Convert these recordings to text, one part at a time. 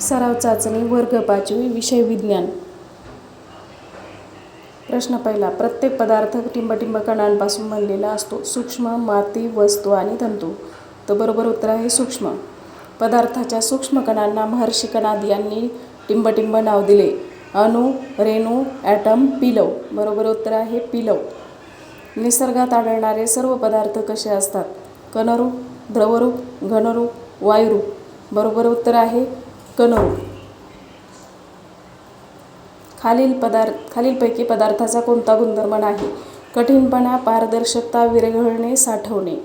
सराव चाचणी वर्ग पाचवी विषय विज्ञान. प्रश्न पहिला प्रत्येक पदार्थ टिंबटिंब कणांपासून बनलेला असतो. सूक्ष्म माती वस्तू आणि तंतू. तर बरोबर उत्तर आहे सूक्ष्म. पदार्थाच्या सूक्ष्म कणांना महर्षी कणाद यांनी टिंबटिंब नाव दिले. अणु रेणू ॲटम पिलव. बरोबर उत्तर आहे पिलव. निसर्गात आढळणारे सर्व पदार्थ कसे असतात? कणरूप द्रवरूप घनरूप वायुरूप. बरोबर उत्तर आहे कणव. खालील पदार्थ खालीलपैकी पदार्थाचा कोणता गुणधर्म नाही? कठीणपणा पारदर्शकता विरघळणे साठवणे.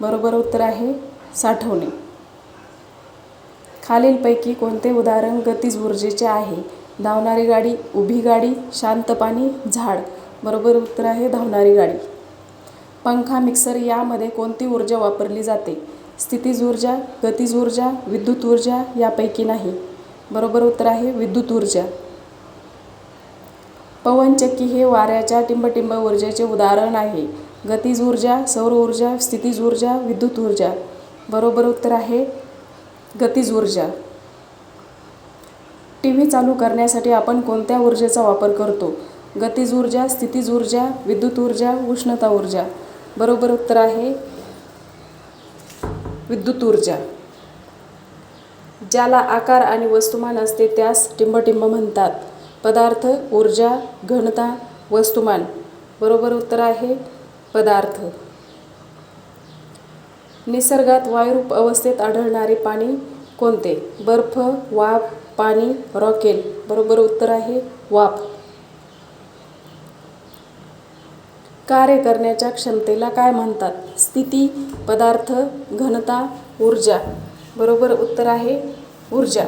बरोबर उत्तर आहे साठवणे. खालीलपैकी कोणते उदाहरण गतीज ऊर्जेचे आहे? धावणारी गाडी उभी गाडी शांत पाणी झाड. बरोबर उत्तर आहे धावणारी गाडी. पंखा मिक्सर यामध्ये कोणती ऊर्जा वापरली जाते? स्थितीज ऊर्जा गतीज ऊर्जा विद्युत ऊर्जा यापैकी नाही. बरोबर उत्तर आहे विद्युत ऊर्जा. पवनचक्की हे वाऱ्याच्या टिंबटिंब ऊर्जेचे उदाहरण आहे. गतीज ऊर्जा सौर ऊर्जा स्थितीज ऊर्जा विद्युत ऊर्जा. बरोबर उत्तर आहे गतीज ऊर्जा. टी व्ही चालू करण्यासाठी आपण कोणत्या ऊर्जेचा वापर करतो? गतीज ऊर्जा स्थितीज ऊर्जा विद्युत ऊर्जा उष्णता ऊर्जा. बरोबर उत्तर आहे विद्युत ऊर्जा. ज्याला आकार आणि वस्तुमान असते त्यास टिंबटिंब म्हणतात. पदार्थ ऊर्जा घनता वस्तुमान. बरोबर उत्तर आहे पदार्थ. निसर्गात वायुरूप अवस्थेत आढळणारे पाणी कोणते? बर्फ वाफ पाणी रॉकेल. बरोबर उत्तर आहे वाफ. कार्य करण्याच्या क्षमतेला काय म्हणतात? स्थिती पदार्थ घनता ऊर्जा. बरोबर उत्तर आहे ऊर्जा.